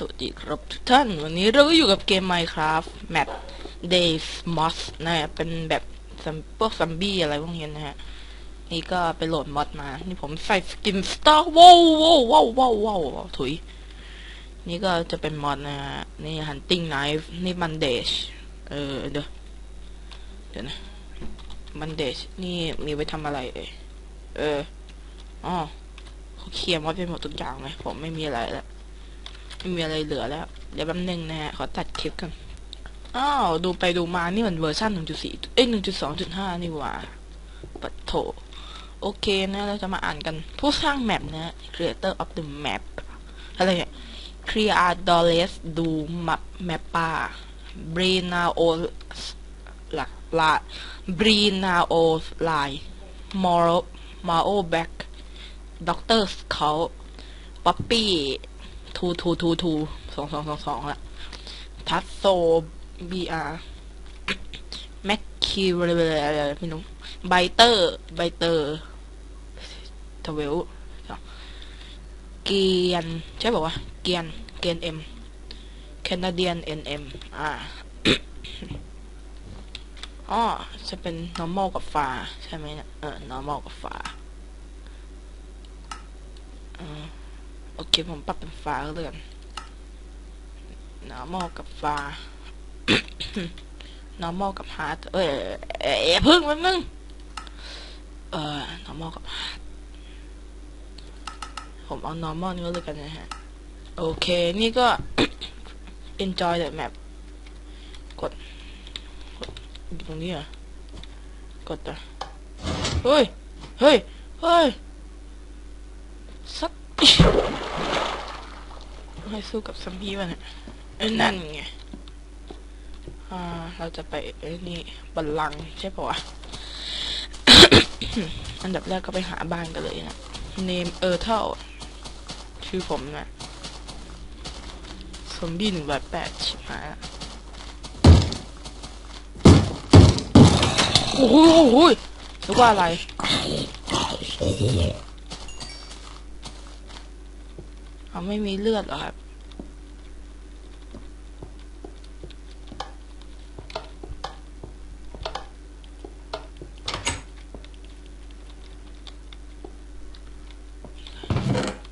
สวัสดีครับทุกท่าน วันนี้เราก็อยู่กับเกม Minecraft Map Days Moss นะฮะเป็นแบบพวกซัมบี้อะไรพวกนี้นะฮะ นี่ก็ไปโหลดมอดมา นี่ผมใส่สกินสตาร์ว้าวว้าวว้าวว้าวว้าวถุย นี่ก็จะเป็นมอดนะฮะ นี่ Hunting Knife นี่ Bandage เออเดี๋ยวเดี๋ยวนะ Bandage นี่มีไว้ทำอะไรเอ่ยเอออ๋อเขาเคลียร์มอดไปหมดทุกอย่างเลยผมไม่มีอะไรแล้ว ไม่มีอะไรเหลือแล้ว เดี๋ยวแป๊บนึงนะฮะ ขอตัดคลิปกัน อ้าว ดูไปดูมา นี่มันเวอร์ชัน1.4 เอ้ย 1.2.5 นี่หว่าปัดโถ โอเคนะ เราจะมาอ่านกัน ผู้สร้างแมปนะ creator of the map อะไรเนี่ย creators do map mappa brinao หลักละ brinao line moro mao back doctor scout poppy ทูทูทูทูสองสองสองสองละทัสโซบีอาร์แม็กคิวอะไรอะไรไม่รู้ไบเตอร์ไบเตอร์ทเวลเกียน ใช่ป่าวะเกียน เกียนเอ็มแคนาเดียนเอ็นเอ็มอ่าอ๋อจะเป็น normal กับฟ้าใช่ไหมเนี่ยเออ normal กับฟ้าอืม โอเคผมปรับเป็นฟ้าก็เลยกัน normal กับฟ้า normal กับ hard เอ้ยเอ้ยเอ้ยพึ่งแป๊บนึงเอ่อ normal กับ hard ผมเอา normal นี่ก็เลยกันนะฮะ โอเคนี่ก็ enjoy the map กดกดอยู่ตรงนี้อะกดอะเฮ้ย เฮ้ย เฮ้ย ให้สู้กับซัมบี้วะเนี่ยไอ้นั่นไง อ่า เราจะไปไอ้นี่บัลลังก์ใช่ปะวะ อันดับแรกก็ไปหาบ้านกันเลยนะ name เออเท่า ชื่อผมนะซอมบี้หนึ่งร้อยแปดชิบหายละโอ้โหโอ้โหนึกว่าอะไร เขาไม่มีเลือดเหรอครับ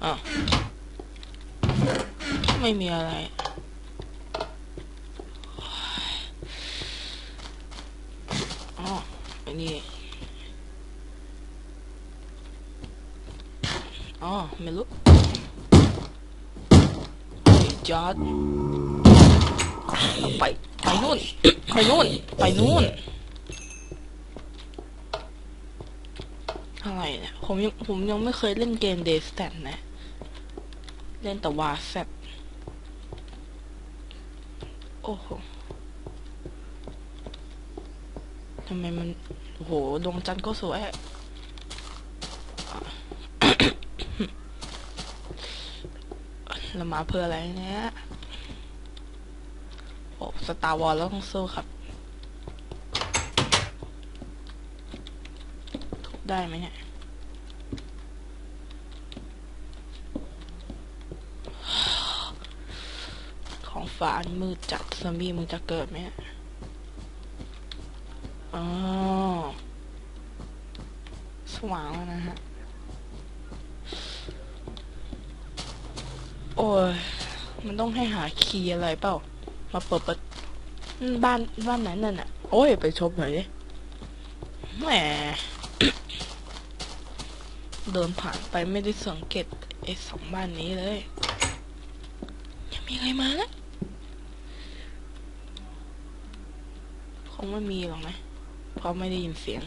อ้าว ไม่มีอะไรอ๋อไอ้นี่อ๋อไม่รู้ จอดไป ไปนู่น ไปนู่น ไปนู่น อะไรเนี่ย ผมยังผมยังไม่เคยเล่นเกมเดสแตนนะ เล่นแต่วาแซบโอ้โหทำไมมัน โอ้โห ดวงจันทร์ก็สวยอะ เรามาเพื่ออะไรเนี่ยโอ้สตาร์วอลแล้วต้องสู้ครับทุบได้ไหมเนี่ยของฝานมืดจัดซอมบี้มึงจะเกิดไหมอ๋อสว่างแล้วนะฮะ โอ้ย มันต้องให้หาคีย์อะไรเปล่า มาเปิดปบ้านบ้านไหนนั่นอะ โอ้ย ไปชมหน่อยดิแหมเดินผ่านไปไม่ได้สังเกตไอ้สองบ้านนี้เลยยังมีใครมานะคงไม่มีหรอกนะเพราะไม่ได้ยินเสียง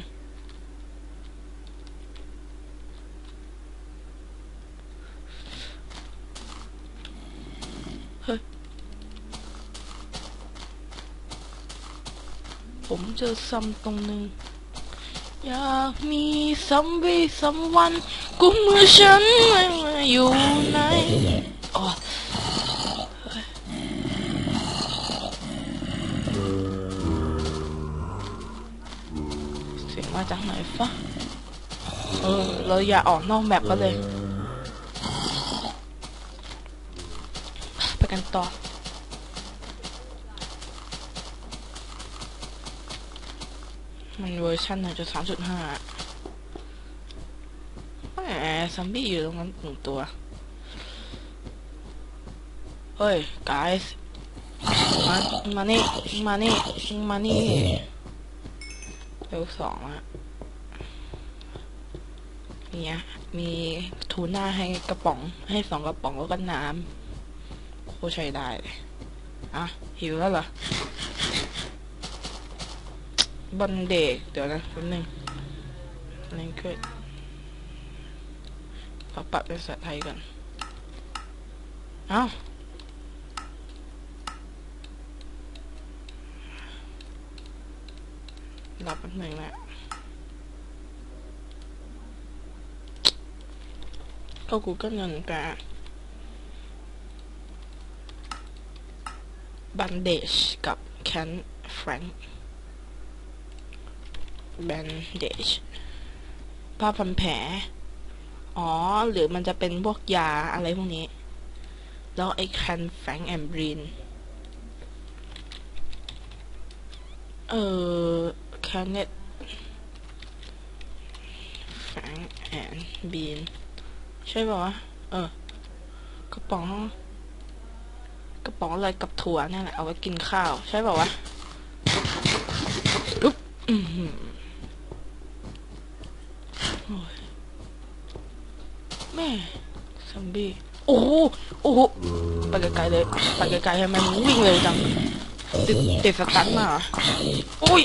ผมเจอซัมตรงหนึ่งอยากมีซัมวีซัมวันกุมมือฉันไม่มาอยู่ไหนอ๋อเสียงมาจากไหนฟะเออเราอย่าออกนอกแมปก็เลย ไปกันต่อ มันเวอร์ชันหนึ่งจุดสามจุดห้าแหมซอมบี้อยู่ตรงนั้นหนึ่งตัว เฮ้ย guys มามานี่ มานี่ มานี่ เร็วสองอะเนี่ยมีทูน่าให้กระป๋อง ให้สองกระป๋องแล้วก็น้ำโคใช้ได้เลยอะ หิวแล้วเหรอ บันเดกเดี๋ยวนะแป๊บนึงอะไรเกิดขอปรับเป็นภาษาไทยก่อน เอ้ารับแป๊บนึงนะก็กูก็เงินแปะบันเดชกับแคนแฟรงค์ แบนเดจผ้าพันแผล อ๋อ หรือมันจะเป็นพวกยาอะไรพวกนี้ แล้วไอ้แคนแฟงแอมบรีน เออแคนเน็ตแฟงแอนบีน ใช่ป่าวะ เออ กระป๋อง กระป๋องอะไรกับถั่วนี่แหละ เอาไว้กินข้าว ใช่ป่าวะอุ๊บ อือหือโอ้ย แม่ซอมบี้โอ้โหโอ้โหไปไกลๆเลยไปไกลๆให้มันวิ่งเร็วจังติดติดสตันมาอโอ้ย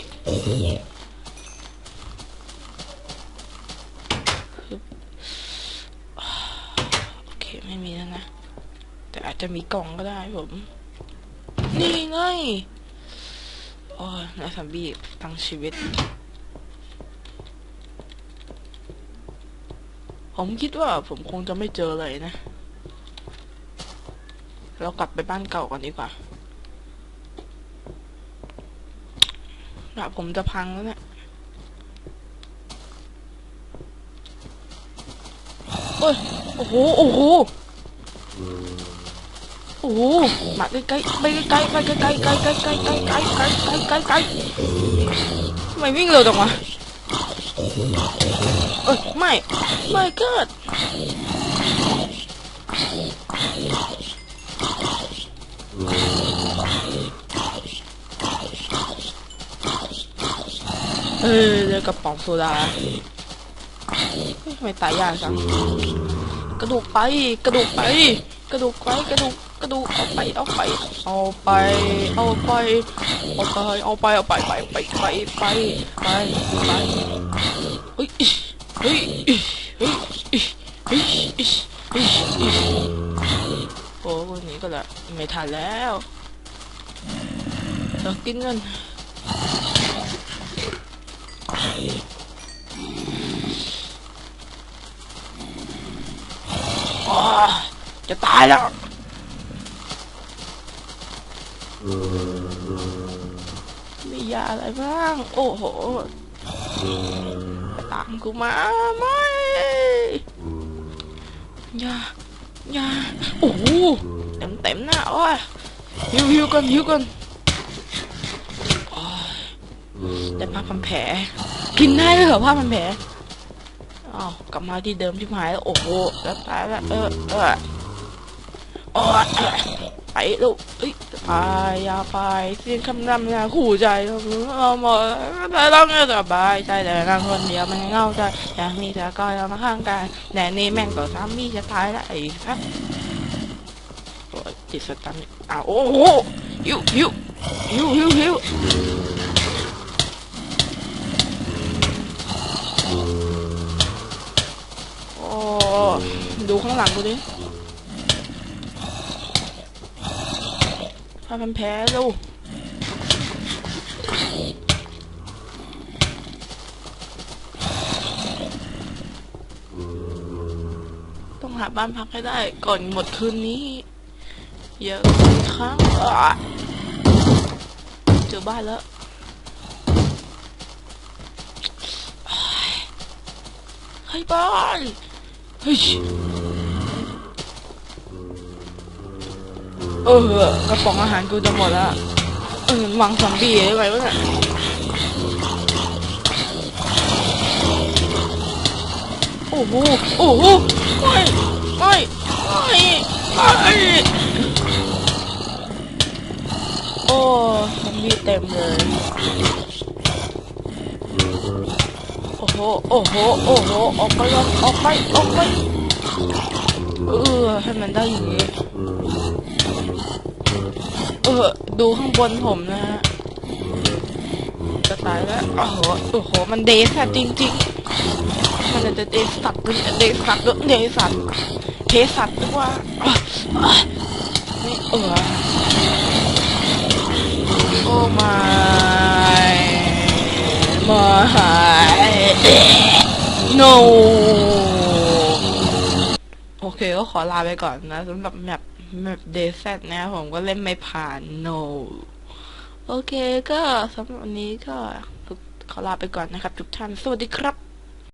โอเคไม่มีแล้วนะ แต่อาจจะมีกล่องก็ได้ผม นี่ไงโอ้ยนายซอมบี้ทั้งชีวิต ผมคิดว่าผมคงจะไม่เจอเลยนะ เรากลับไปบ้านเก่าก่อนดีกว่าดาบผมจะพังแล้วเนี่ยโอ้ย โอ้โห โอ้โห โอ้โห มาใกล้ๆไปใกล้ๆไปใกล้ๆใกล้ๆใกล้ๆใกล้ใกล้ใกล้ใกล้ใกล้ใกล้ใกล้ๆทำไมวิ่งเร็วจังวะ เอ้ยไม่ ไม่เกิดเออเจอกระป๋องโซดาทำไมตายยากจังกระดูกไป กระดูกไป กระดูกไปกระดูกกระดูกเอาไปเอาไป เอาไป เอาไป เอาไป เอาไป เอาไป ไป ไป ไป ไป ไป เฮ้ยเฮ้ยเฮ้ยเฮ้ยโอ้วันนี้ก็ละไม่ทันแล้วเรากินกันจะตายแล้วมียาอะไรบ้าง โอ้โห ตามกูมาไม่ยายาโอ้โหเต็มเต็มๆหน้าโอ้ยหิวหิวกันหิวกันโอ้ยได้ผ้าพันแผลกินได้เลยเหรอผ้าพันแผลอ้าวกลับมาที่เดิมที่หายแล้วโอ้โหแล้วตายแล้วเออเออโอ้ย ไปลูกเอ้ยไปอย่าไปเสียงคำนำนะขู่ใจเอาหมดแต่ต้องสบายใจแต่นั่งคนเดียวมันเงาใจอยากมีแต่ก้อยมาข้างกายแต่นี่แม่งต่อสามีจะตายแล้วไอ้ครับติดสตันอ้าวโอ้โหหิวหิวหิวหิวหิวโอ้ดูข้างหลังกูดิ ผ้าพันแผลลูกต้องหาบ้านพักให้ได้ก่อนหมดคืนนี้เยอะครั้งอะเจอบ้านแล้วเฮ้ยบ้านเฮ้ย เออกระป๋องอาหารกูจะหมดแล้วเออวางซอมบี้ได้ไหมวะเนี่ยโอ้โหโอ้โหไม่ไม่ไม่ไม่โอ้ซอมบี้เต็มเลยโอ้โหโอ้โหโอ้โหออกไปออกไปออกไป เออ ให้มันได้อย่างนี้ เออ ดูข้างบนผมนะฮะ จะตายแล้ว โอ้โห โอ้โห มันเดซอะจริงๆ มันจะเดสัตว์ด้วยเดสัตว์ด้วยเดสัตว์เทสัตว์ด้วยว่าอะอะนี่เออ โอ้ my my no โอ เคก็ขอลาไปก่อนนะสำหรับแมปแมปเดซนะผมก็เล่นไม่ผ่าน no โอเคก็สำหรับวันนี้ก็ขอลาไปก่อนนะครับ ทุกท่าน สวัสดีครับ